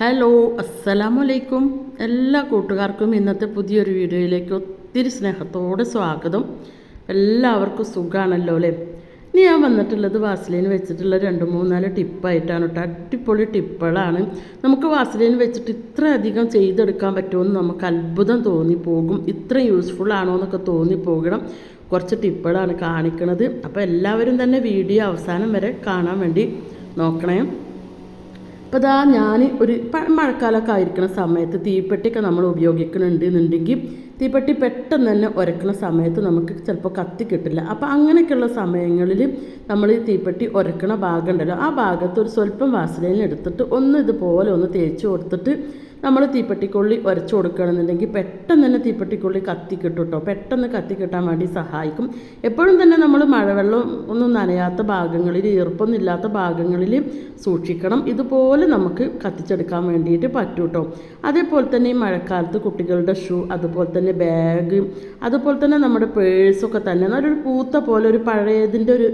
Hello അസ്സലാമലൈക്കും എല്ലാ കൂട്ടുകാർക്കും ഇന്നത്തെ പുതിയൊരു വീഡിയോയിലേക്ക് ഒത്തിരി സ്നേഹത്തോടെ സ്വാഗതം. എല്ലാവർക്കും സുഖമാണല്ലോ അല്ലേ? ഇനി ഞാൻ വന്നിട്ടുള്ളത് വാസലിന് വെച്ചിട്ടുള്ള രണ്ട് മൂന്നാൽ ടിപ്പായിട്ടാണ് കേട്ടോ. അടിപൊളി ടിപ്പുകളാണ്. നമുക്ക് വാസലിന് വെച്ചിട്ട് ഇത്ര അധികം ചെയ്തെടുക്കാൻ പറ്റുമെന്ന് നമുക്ക് അത്ഭുതം തോന്നിപ്പോകും. ഇത്ര യൂസ്ഫുൾ ആണോ എന്നൊക്കെ തോന്നിപ്പോകണം. കുറച്ച് ടിപ്പുകളാണ് കാണിക്കുന്നത് അപ്പോൾ എല്ലാവരും തന്നെ വീഡിയോ അവസാനം വരെ കാണാൻ വേണ്ടി നോക്കണേ. അപ്പോൾ ഇതാ ഞാൻ ഒരു മഴക്കാലമൊക്കെ ആയിരിക്കുന്ന സമയത്ത് തീപ്പെട്ടിയൊക്കെ നമ്മൾ ഉപയോഗിക്കുന്നുണ്ട് എന്നുണ്ടെങ്കിൽ തീപ്പെട്ടി പെട്ടെന്ന് തന്നെ ഉരക്കുന്ന സമയത്ത് നമുക്ക് ചിലപ്പോൾ കത്തി കിട്ടില്ല. അപ്പോൾ അങ്ങനെയൊക്കെയുള്ള സമയങ്ങളിൽ നമ്മൾ ഈ തീപ്പെട്ടി ഉരക്കണ ഭാഗം ഉണ്ടല്ലോ ആ ഭാഗത്ത് ഒരു സ്വല്പം വാസലൈൻ എടുത്തിട്ട് ഒന്ന് ഇതുപോലെ ഒന്ന് തേച്ച് കൊടുത്തിട്ട് നമ്മൾ തീപ്പെട്ടിക്കൊള്ളി ഉരച്ചു കൊടുക്കുകയാണെന്നുണ്ടെങ്കിൽ പെട്ടെന്ന് തന്നെ തീപ്പെട്ടിക്കൊള്ളി കത്തിക്കിട്ടു കിട്ടും പെട്ടെന്ന് കത്തിക്കിട്ടാൻ വേണ്ടി സഹായിക്കും. എപ്പോഴും തന്നെ നമ്മൾ മഴവെള്ളം ഒന്നും നനയാത്ത ഭാഗങ്ങളിൽ ഈർപ്പൊന്നും ഇല്ലാത്ത ഭാഗങ്ങളിൽ സൂക്ഷിക്കണം. ഇതുപോലെ നമുക്ക് കത്തിച്ചെടുക്കാൻ വേണ്ടിയിട്ട് പറ്റും കേട്ടോ അതേപോലെ തന്നെ ഈ മഴക്കാലത്ത് കുട്ടികളുടെ ഷൂ അതുപോലെ തന്നെ ബാഗ് അതുപോലെ തന്നെ നമ്മുടെ പേഴ്സൊക്കെ തന്നെ നല്ലൊരു പൂത്ത പോലെ ഒരു പഴയതിന്റെ ഒരു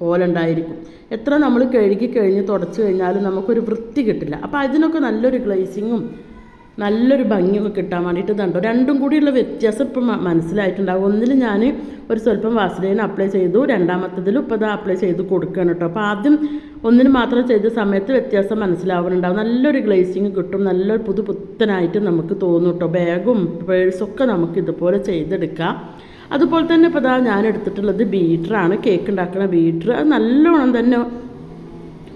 പോലെ ഉണ്ടായിരിക്കും. എത്ര നമ്മൾ കഴുകി കഴിഞ്ഞ് തുടച്ച് കഴിഞ്ഞാലും നമുക്കൊരു വൃത്തി കിട്ടില്ല. അപ്പോൾ അതിനൊക്കെ നല്ലൊരു ഗ്ലേസിങ്ങും നല്ലൊരു ഭംഗിയൊക്കെ കിട്ടാൻ വേണ്ടിയിട്ട് ഇതുണ്ടോ. രണ്ടും കൂടിയുള്ള വ്യത്യാസം ഇപ്പം മനസ്സിലായിട്ടുണ്ടാകും ഒന്നിൽ ഞാൻ ഒരു സ്വല്പം വാസലൈൻ അപ്ലൈ ചെയ്തു. രണ്ടാമത്തതിലും ഇപ്പോൾ അത് അപ്ലൈ ചെയ്ത് കൊടുക്കുകയാണ് കേട്ടോ അപ്പോൾ ആദ്യം ഒന്നിന് മാത്രം ചെയ്ത സമയത്ത് വ്യത്യാസം മനസ്സിലാവുന്നുണ്ടാവും നല്ലൊരു ഗ്ലേസിങ് കിട്ടും. നല്ലൊരു പുതു പുത്തനായിട്ട് നമുക്ക് തോന്നും കേട്ടോ ബാഗും പേഴ്സൊക്കെ നമുക്ക് ഇതുപോലെ ചെയ്തെടുക്കാം. അതുപോലെ തന്നെ ഇപ്പോൾ ഇതാ ഞാൻ എടുത്തിട്ടുള്ളത് ബീറ്ററാണ് കേക്ക് ഉണ്ടാക്കുന്ന ബീറ്റർ അത് നല്ലോണം തന്നെ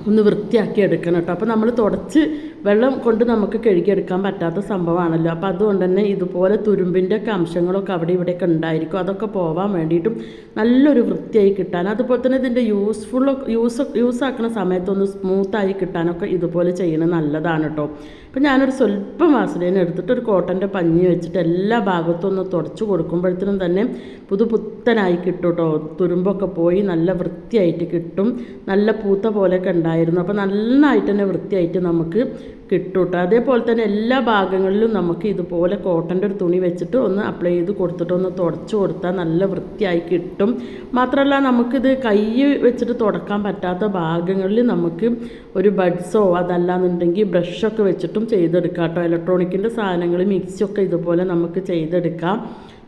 ഒന്ന് വൃത്തിയാക്കി എടുക്കണം കേട്ടോ അപ്പോൾ നമ്മൾ തുടച്ച് വെള്ളം കൊണ്ട് നമുക്ക് കഴുകിയെടുക്കാൻ പറ്റാത്ത സംഭവമാണല്ലോ. അപ്പോൾ അതുകൊണ്ട് തന്നെ ഇതുപോലെ തുരുമ്പിന്റെ ഒക്കെ അംശങ്ങളൊക്കെ അവിടെ ഇവിടെയൊക്കെ ഉണ്ടായിരിക്കും. അതൊക്കെ പോവാൻ വേണ്ടിയിട്ടും നല്ലൊരു വൃത്തിയായി കിട്ടാൻ അതുപോലെ തന്നെ ഇതിന്റെ യൂസ്ഫുൾ യൂസ് യൂസ് ആക്കുന്ന സമയത്തൊന്ന് സ്മൂത്തായി കിട്ടാനൊക്കെ ഇതുപോലെ ചെയ്യണത് നല്ലതാണ് കേട്ടോ അപ്പോൾ ഞാനൊരു സ്വല്പം വാസലിനെ എടുത്തിട്ട് ഒരു കോട്ടന്റെ പഞ്ഞി വെച്ചിട്ട് എല്ലാ ഭാഗത്തും ഒന്ന് തുടച്ച് കൊടുക്കുമ്പോഴത്തേനും തന്നെ പുതുപുത്തനായി കിട്ടും കേട്ടോ തുരുമ്പൊക്കെ പോയി നല്ല വൃത്തിയായിട്ട് കിട്ടും. നല്ല പൂത്ത പോലെയൊക്കെ ഉണ്ടായിരുന്നു. അപ്പോൾ നന്നായിട്ട് തന്നെ വൃത്തിയായിട്ട് നമുക്ക് കിട്ടും കേട്ടോ അതേപോലെ തന്നെ എല്ലാ ഭാഗങ്ങളിലും നമുക്ക് ഇതുപോലെ കോട്ടന്റെ ഒരു തുണി വെച്ചിട്ട് ഒന്ന് അപ്ലൈ ചെയ്ത് കൊടുത്തിട്ട് ഒന്ന് തുടച്ച് കൊടുത്താൽ നല്ല വൃത്തിയായി കിട്ടും. മാത്രമല്ല നമുക്കിത് കൈ വെച്ചിട്ട് തുടക്കാൻ പറ്റാത്ത ഭാഗങ്ങളിൽ നമുക്ക് ഒരു ബഡ്സോ അതല്ലാന്നുണ്ടെങ്കിൽ ബ്രഷൊക്കെ വെച്ചിട്ടും ചെയ്തെടുക്കാം കേട്ടോ. ഇലക്ട്രോണിക്കിന്റെ സാധനങ്ങൾ മിക്സിയൊക്കെ ഇതുപോലെ നമുക്ക് ചെയ്തെടുക്കാം.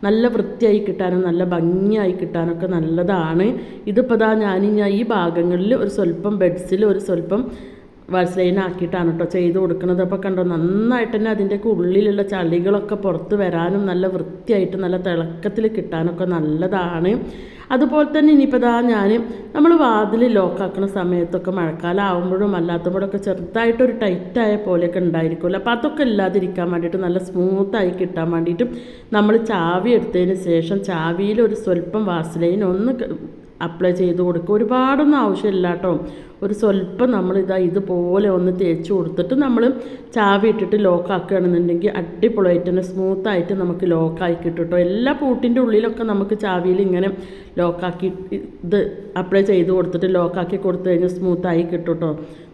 നല്ല വൃത്തിയായി കിട്ടാനും നല്ല ഭംഗിയായി കിട്ടാനൊക്കെ നല്ലതാണ്. ഇതിപ്പോൾ ദാ ഞാൻ ഈ ഭാഗങ്ങളിൽ ഒരു സ്വല്പം ബെഡ്സിൽ ഒരു സ്വല്പം വാസ്ലൈൻ ആക്കിയിട്ടാണ് കേട്ടോ ചെയ്ത് കൊടുക്കുന്നത് അപ്പോൾ കണ്ടോ നന്നായിട്ട് തന്നെ അതിന്റെയൊക്കെ ഉള്ളിലുള്ള ചളികളൊക്കെ പുറത്ത് വരാനും നല്ല വൃത്തിയായിട്ട് നല്ല തിളക്കത്തിൽ കിട്ടാനൊക്കെ നല്ലതാണ്. അതുപോലെ തന്നെ ഇനിയിപ്പോൾ ഇതാ ഞാൻ നമ്മൾ വാതിൽ ലോക്കാക്കുന്ന സമയത്തൊക്കെ മഴക്കാലം ആകുമ്പോഴും അല്ലാത്തപ്പോഴൊക്കെ ചെറുതായിട്ടൊരു ടൈറ്റായ പോലെയൊക്കെ ഉണ്ടായിരിക്കുമല്ലോ. അപ്പോൾ അതൊക്കെ ഇല്ലാതിരിക്കാൻ വേണ്ടിയിട്ട് നല്ല സ്മൂത്തായി കിട്ടാൻ വേണ്ടിയിട്ട് നമ്മൾ ചാവി എടുത്തതിന് ശേഷം ചാവിയിൽ ഒരു സ്വല്പം വാസലൈൻ ഒന്ന് അപ്ലൈ ചെയ്ത് കൊടുക്കുക. ഒരുപാടൊന്നും ആവശ്യമില്ല കേട്ടോ. ഒരു സ്വല്പം ഇതാ ഇതുപോലെ ഒന്ന് തേച്ച് കൊടുത്തിട്ട് നമ്മൾ ചാവി ഇട്ടിട്ട് ലോക്കാക്കുകയാണെന്നുണ്ടെങ്കിൽ അടിപൊളിയായിട്ട് തന്നെ സ്മൂത്തായിട്ട് നമുക്ക് ലോക്കായി കിട്ടും കേട്ടോ. എല്ലാ പൂട്ടിന്റെ ഉള്ളിലൊക്കെ നമുക്ക് ചാവിയിൽ ഇങ്ങനെ ലോക്കാക്കി ഇത് അപ്ലൈ ചെയ്ത് കൊടുത്തിട്ട് ലോക്കാക്കി കൊടുത്തു കഴിഞ്ഞാൽ സ്മൂത്തായി കിട്ടും കേട്ടോ.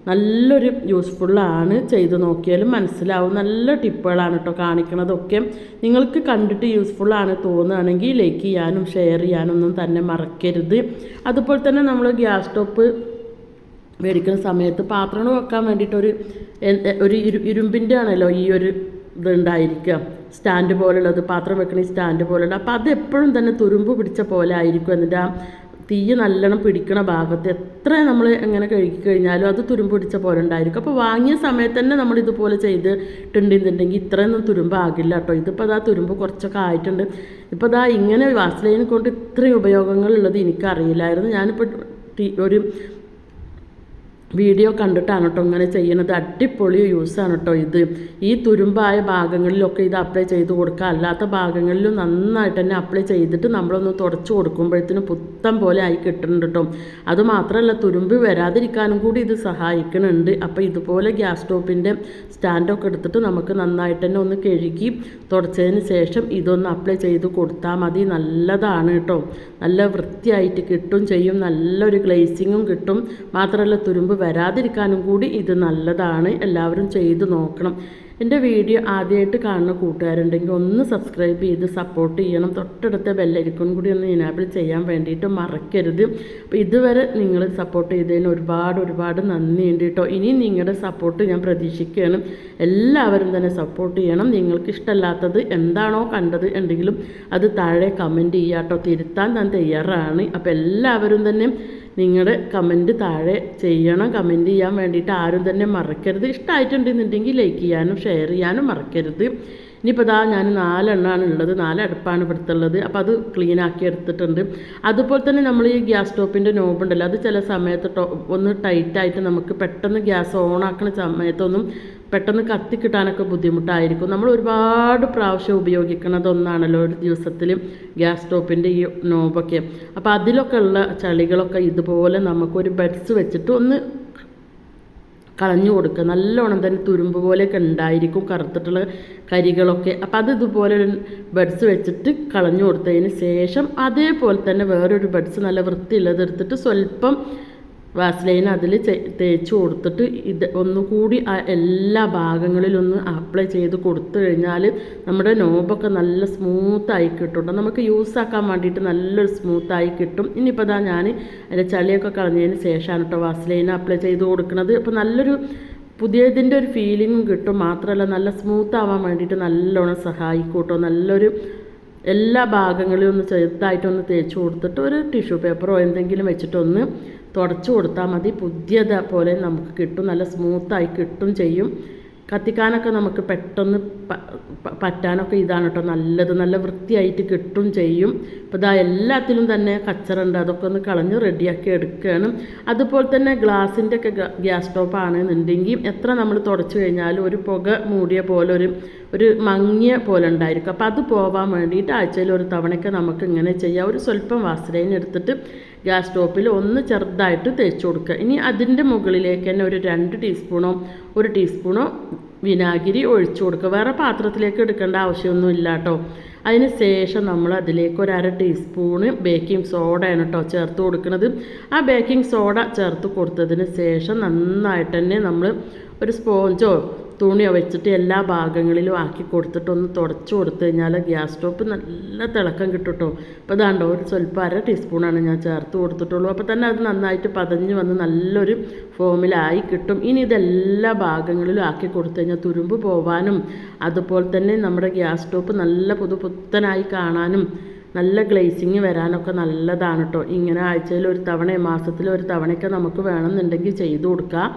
നല്ലൊരു യൂസ്ഫുള്ളാണ് ചെയ്ത് നോക്കിയാലും മനസ്സിലാവും. നല്ല ടിപ്പുകളാണ് കേട്ടോ കാണിക്കണതൊക്കെ. നിങ്ങൾക്ക് കണ്ടിട്ട് യൂസ്ഫുള്ളാണ് തോന്നുകയാണെങ്കിൽ ലൈക്ക് ചെയ്യാനും ഷെയർ ചെയ്യാനൊന്നും തന്നെ മറക്കരുത്. അതുപോലെ തന്നെ നമ്മൾ ഗ്യാസ് സ്റ്റോപ്പ് മേടിക്കുന്ന സമയത്ത് പാത്രങ്ങൾ വെക്കാൻ വേണ്ടിയിട്ടൊരു ഒരു ഇരു ഇരുമ്പിന്റെ ആണല്ലോ ഈ ഒരു ഇതുണ്ടായിരിക്കുക. സ്റ്റാൻഡ് പോലുള്ളത് പാത്രം വെക്കണ സ്റ്റാൻഡ് പോലുള്ള അപ്പോൾ അത് എപ്പോഴും തന്നെ തുരുമ്പ് പിടിച്ച പോലെ ആയിരിക്കും എന്നിട്ട് ആ തീ നല്ലോണം പിടിക്കണ ഭാഗത്ത് എത്ര നമ്മൾ എങ്ങനെ കഴുകി കഴിഞ്ഞാലും അത് തുരുമ്പ് പിടിച്ച പോലെ ഉണ്ടായിരിക്കും. അപ്പോൾ വാങ്ങിയ സമയത്ത് തന്നെ നമ്മൾ ഇതുപോലെ ചെയ്തിട്ടുണ്ടെന്നുണ്ടെങ്കിൽ ഇത്രയൊന്നും തുരുമ്പാകില്ല കേട്ടോ. ഇതിപ്പോൾ അതാ തുരുമ്പ് കുറച്ചൊക്കെ ആയിട്ടുണ്ട്. ഇപ്പോൾ അതാ ഇങ്ങനെ വാസ്ലൈനെ കൊണ്ട് ഇത്രയും ഉപയോഗങ്ങളുള്ളത് എനിക്കറിയില്ലായിരുന്നു. ഞാനിപ്പോൾ ഒരു വീഡിയോ കണ്ടിട്ടാണ് കേട്ടോ ഇങ്ങനെ ചെയ്യണത്. അടിപൊളി യൂസാണ് കേട്ടോ ഇത്. ഈ തുരുമ്പായ ഭാഗങ്ങളിലൊക്കെ ഇത് അപ്ലൈ ചെയ്ത് കൊടുക്കുക. അല്ലാത്ത ഭാഗങ്ങളിലും നന്നായിട്ട് തന്നെ അപ്ലൈ ചെയ്തിട്ട് നമ്മളൊന്ന് തുടച്ച് കൊടുക്കുമ്പോഴത്തേനും പുത്തം പോലെ ആയി കിട്ടുന്നുണ്ട് കേട്ടോ. അതുമാത്രമല്ല തുരുമ്പ് വരാതിരിക്കാനും കൂടി ഇത് സഹായിക്കുന്നുണ്ട്. അപ്പോൾ ഇതുപോലെ ഗ്യാസ് സ്റ്റോപ്പിന്റെ സ്റ്റാൻഡൊക്കെ എടുത്തിട്ട് നമുക്ക് നന്നായിട്ട് തന്നെ ഒന്ന് കഴുകി തുടച്ചതിന് ശേഷം ഇതൊന്ന് അപ്ലൈ ചെയ്ത് കൊടുത്താൽ മതി. നല്ലതാണ് കേട്ടോ. നല്ല വൃത്തിയായിട്ട് കിട്ടും ചെയ്യും. നല്ലൊരു ഗ്ലേസിങ്ങും കിട്ടും. മാത്രമല്ല തുരുമ്പ് വരാതിരിക്കാനും കൂടി ഇത് നല്ലതാണ്. എല്ലാവരും ചെയ്തു നോക്കണം. എന്റെ വീഡിയോ ആദ്യമായിട്ട് കാണുന്ന കൂട്ടുകാരുണ്ടെങ്കിൽ ഒന്ന് സബ്സ്ക്രൈബ് ചെയ്ത് സപ്പോർട്ട് ചെയ്യണം. തൊട്ടടുത്ത ബെല്ലരിക്കും കൂടി ഒന്ന് ഇനാബിൾ ചെയ്യാൻ വേണ്ടിയിട്ട് മറക്കരുത്. അപ്പോൾ ഇതുവരെ നിങ്ങൾ സപ്പോർട്ട് ചെയ്തതിന് ഒരുപാട് ഒരുപാട് നന്ദിയുണ്ട് കേട്ടോ ഇനി നിങ്ങളുടെ സപ്പോർട്ട് ഞാൻ പ്രതീക്ഷിക്കുകയാണ്. എല്ലാവരും തന്നെ സപ്പോർട്ട് ചെയ്യണം. നിങ്ങൾക്ക് ഇഷ്ടമല്ലാത്തത് എന്താണോ കണ്ടത് ഉണ്ടെങ്കിലും അത് താഴെ കമന്റ് ചെയ്യാട്ടോ. തിരുത്താൻ ഞാൻ തയ്യാറാണ്. അപ്പോൾ എല്ലാവരും തന്നെ നിങ്ങളുടെ കമന്റ് താഴെ ചെയ്യണം. കമന്റ് ചെയ്യാൻ വേണ്ടിയിട്ട് ആരും തന്നെ മറക്കരുത്. ഇഷ്ടമായിട്ടുണ്ടെന്നുണ്ടെങ്കിൽ ലൈക്ക് ചെയ്യാനും ഷെയർ ചെയ്യാനും മറക്കരുത്. ഇനിയിപ്പോൾ ഇതാ ഞാൻ നാലെണ്ണമാണ് ഉള്ളത്. നാല് അടുപ്പാണ് ഇവിടുത്തെ ഉള്ളത്. അപ്പോൾ അത് ക്ലീൻ ആക്കി എടുത്തിട്ടുണ്ട്. അതുപോലെ തന്നെ നമ്മൾ ഈ ഗ്യാസ് സ്റ്റോപ്പിന്റെ നോബുണ്ടല്ലോ അത് ചില സമയത്ത് ഒന്ന് ടൈറ്റായിട്ട് നമുക്ക് പെട്ടെന്ന് ഗ്യാസ് ഓൺ ആക്കുന്ന സമയത്തൊന്നും പെട്ടെന്ന് കത്തിക്കിട്ടാനൊക്കെ ബുദ്ധിമുട്ടായിരിക്കും. നമ്മൾ ഒരുപാട് പ്രാവശ്യം ഉപയോഗിക്കുന്നത് ഒന്നാണല്ലോ ഒരു ദിവസത്തിൽ ഗ്യാസ് സ്റ്റോപ്പിന്റെ ഈ നോബൊക്കെ. അപ്പോൾ അതിലൊക്കെ ഉള്ള ചളികളൊക്കെ ഇതുപോലെ നമുക്കൊരു ബഡ്സ് വെച്ചിട്ട് ഒന്ന് കളഞ്ഞു കൊടുക്കുക. നല്ലോണം തന്നെ തുരുമ്പ് പോലെയൊക്കെ ഉണ്ടായിരിക്കും കറുത്തിട്ടുള്ള കരികളൊക്കെ. അപ്പം അത് ഇതുപോലെ ഒരു ബഡ്സ് വെച്ചിട്ട് കളഞ്ഞു കൊടുത്തതിന് ശേഷം അതേപോലെ തന്നെ വേറൊരു ബഡ്സ് നല്ല വൃത്തിയുള്ളത് എടുത്തിട്ട് സ്വല്പം വാസ്ലൈൻ അതിൽ തേച്ച് കൊടുത്തിട്ട് ഇത് ഒന്നുകൂടി ആ എല്ലാ ഭാഗങ്ങളിലൊന്ന് അപ്ലൈ ചെയ്ത് കൊടുത്തു കഴിഞ്ഞാൽ നമ്മുടെ നോബൊക്കെ നല്ല സ്മൂത്തായി കിട്ടും നമുക്ക് യൂസ് ആക്കാൻ വേണ്ടിയിട്ട് നല്ലൊരു സ്മൂത്തായി കിട്ടും. ഇനിയിപ്പോൾ ഇതാ ഞാൻ അതിന്റെ ചളിയൊക്കെ കളഞ്ഞതിന് ശേഷമാണ് കേട്ടോ വാസ്ലൈൻ അപ്ലൈ ചെയ്ത് കൊടുക്കുന്നത് അപ്പോൾ നല്ലൊരു പുതിയതിന്റെ ഒരു ഫീലിങ്ങും കിട്ടും. മാത്രമല്ല നല്ല സ്മൂത്ത് ആവാൻ വേണ്ടിയിട്ട് നല്ലോണം സഹായിക്കും കേട്ടോ നല്ലൊരു എല്ലാ ഭാഗങ്ങളിലും ഒന്ന് ചെറുതായിട്ടൊന്ന് തേച്ച് കൊടുത്തിട്ട് ഒരു ടിഷ്യൂ പേപ്പറോ എന്തെങ്കിലും വെച്ചിട്ടൊന്ന് തുടച്ചു കൊടുത്താൽ മതി. പുതിയത് പോലെ നമുക്ക് കിട്ടും. നല്ല സ്മൂത്തായി കിട്ടും ചെയ്യും. കത്തിക്കാനൊക്കെ നമുക്ക് പെട്ടെന്ന് പറ്റാനൊക്കെ ഇതാണ് കേട്ടോ നല്ലത്. നല്ല വൃത്തിയായിട്ട് കിട്ടും ചെയ്യും. ഇപ്പോൾ ഇതാ എല്ലാത്തിലും തന്നെ കച്ചറുണ്ട്. അതൊക്കെ ഒന്ന് കളഞ്ഞ് റെഡിയാക്കി എടുക്കുകയാണ്. അതുപോലെ തന്നെ ഗ്ലാസിന്റെ ഒക്കെ ഗ്യാസ് സ്റ്റോപ്പ് ആണെന്നുണ്ടെങ്കിൽ എത്ര നമ്മൾ തുടച്ചു കഴിഞ്ഞാലും ഒരു പുക മൂടിയ പോലെ ഒരു ഒരു മങ്ങിയ പോലെ ഉണ്ടായിരിക്കും. അപ്പോൾ അത് പോവാൻ വേണ്ടിയിട്ട് ആഴ്ചയിൽ ഒരു തവണയൊക്കെ നമുക്ക് ഇങ്ങനെ ചെയ്യാം. ഒരു സ്വല്പം വാസലൈൻ എടുത്തിട്ട് ഗ്യാസ് സ്റ്റോപ്പിൽ ഒന്ന് ചെറുതായിട്ട് തേച്ച് കൊടുക്കുക. ഇനി അതിന്റെ മുകളിലേക്ക് തന്നെ ഒരു രണ്ട് ടീസ്പൂണോ ഒരു ടീസ്പൂണോ വിനാഗിരി ഒഴിച്ചു കൊടുക്കുക. വേറെ പാത്രത്തിലേക്ക് എടുക്കേണ്ട ആവശ്യമൊന്നും ഇല്ല കേട്ടോ. അതിന് ശേഷം നമ്മൾ അതിലേക്ക് ഒരു അര ടീസ്പൂണ് ബേക്കിംഗ് സോഡയാണ് കേട്ടോ ചേർത്ത് കൊടുക്കുന്നത്. ആ ബേക്കിംഗ് സോഡ ചേർത്ത് കൊടുത്തതിന് ശേഷം നന്നായിട്ട് തന്നെ നമ്മൾ ഒരു സ്പോഞ്ചോ തുണിയോ വെച്ചിട്ട് എല്ലാ ഭാഗങ്ങളിലും ആക്കി കൊടുത്തിട്ട് ഒന്ന് തുടച്ചു കൊടുത്തു കഴിഞ്ഞാൽ ഗ്യാസ് സ്റ്റോപ്പ് നല്ല തിളക്കം കിട്ടും കേട്ടോ അപ്പോൾ ഇതാണ്ടോ ഒരു സ്വല്പം അര ടീസ്പൂണാണ് ഞാൻ ചേർത്ത് കൊടുത്തിട്ടുള്ളൂ. അപ്പോൾ തന്നെ അത് നന്നായിട്ട് പതഞ്ഞ് വന്ന് നല്ലൊരു ഫോമിലായി കിട്ടും. ഇനി ഇതെല്ലാ ഭാഗങ്ങളിലും ആക്കി കൊടുത്തു കഴിഞ്ഞാൽ തുരുമ്പ് പോവാനും അതുപോലെ തന്നെ നമ്മുടെ ഗ്യാസ് സ്റ്റോപ്പ് നല്ല പുതുപുത്തനായി കാണാനും നല്ല ഗ്ലേസിങ് വരാനൊക്കെ നല്ലതാണ് കേട്ടോ ഇങ്ങനെ ആഴ്ചയിൽ ഒരു തവണ മാസത്തിൽ ഒരു തവണയൊക്കെ നമുക്ക് വേണമെന്നുണ്ടെങ്കിൽ ചെയ്തു കൊടുക്കാം.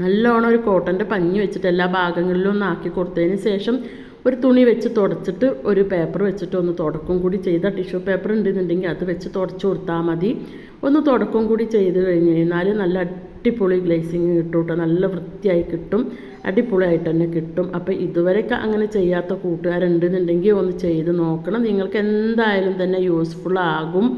നല്ലോണം ഒരു കോട്ടന്റെ പഞ്ഞി വെച്ചിട്ട് എല്ലാ ഭാഗങ്ങളിലും ഒന്ന് ആക്കി കൊടുത്തതിന് ശേഷം ഒരു തുണി വെച്ച് തുടച്ചിട്ട് ഒരു പേപ്പർ വെച്ചിട്ട് ഒന്ന് തുടക്കം കൂടി ചെയ്ത. ടിഷ്യൂ പേപ്പർ ഉണ്ടെന്നുണ്ടെങ്കിൽ അത് വെച്ച് തുടച്ചു കൊടുത്താൽ മതി. ഒന്ന് തുടക്കം കൂടി ചെയ്ത് കഴിഞ്ഞ് കഴിഞ്ഞാൽ നല്ല അടിപൊളി ഗ്ലേസിങ് കിട്ടും കേട്ടോ നല്ല വൃത്തിയായി കിട്ടും. അടിപൊളിയായിട്ട് തന്നെ കിട്ടും. അപ്പോൾ ഇതുവരെയൊക്കെ അങ്ങനെ ചെയ്യാത്ത കൂട്ടുകാരുണ്ടെന്നുണ്ടെങ്കിൽ ഒന്ന് ചെയ്ത് നോക്കണം. നിങ്ങൾക്ക് എന്തായാലും തന്നെ യൂസ്ഫുൾ ആകും.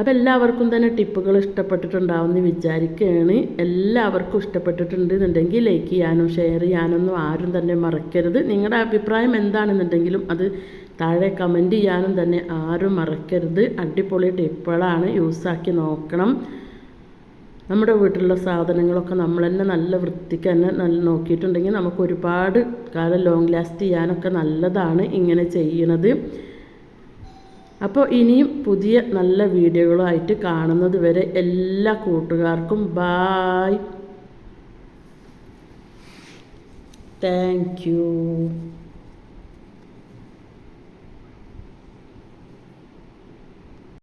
അപ്പോൾ എല്ലാവർക്കും തന്നെ ടിപ്പുകൾ ഇഷ്ടപ്പെട്ടിട്ടുണ്ടാവുമെന്ന് വിചാരിക്കുകയാണ്. എല്ലാവർക്കും ഇഷ്ടപ്പെട്ടിട്ടുണ്ടെന്നുണ്ടെങ്കിൽ ലൈക്ക് ചെയ്യാനും ഷെയർ ചെയ്യാനൊന്നും ആരും തന്നെ മറക്കരുത്. നിങ്ങളുടെ അഭിപ്രായം എന്താണെന്നുണ്ടെങ്കിലും അത് താഴെ കമന്റ് ചെയ്യാനും തന്നെ ആരും മറക്കരുത്. അടിപൊളി ടിപ്പുകളാണ് യൂസാക്കി നോക്കണം. നമ്മുടെ വീട്ടിലുള്ള സാധനങ്ങളൊക്കെ നമ്മൾ തന്നെ നല്ല വൃത്തിക്ക് തന്നെ നല്ല നോക്കിയിട്ടുണ്ടെങ്കിൽ നമുക്ക് ഒരുപാട് കാലം ലോങ് ലാസ്റ്റ് ചെയ്യാനൊക്കെ നല്ലതാണ് ഇങ്ങനെ ചെയ്യണത്. അപ്പോൾ ഇനിയും പുതിയ നല്ല വീഡിയോകളുമായിട്ട് കാണുന്നത് വരെ എല്ലാ കൂട്ടുകാർക്കും ബായ് താങ്ക് യു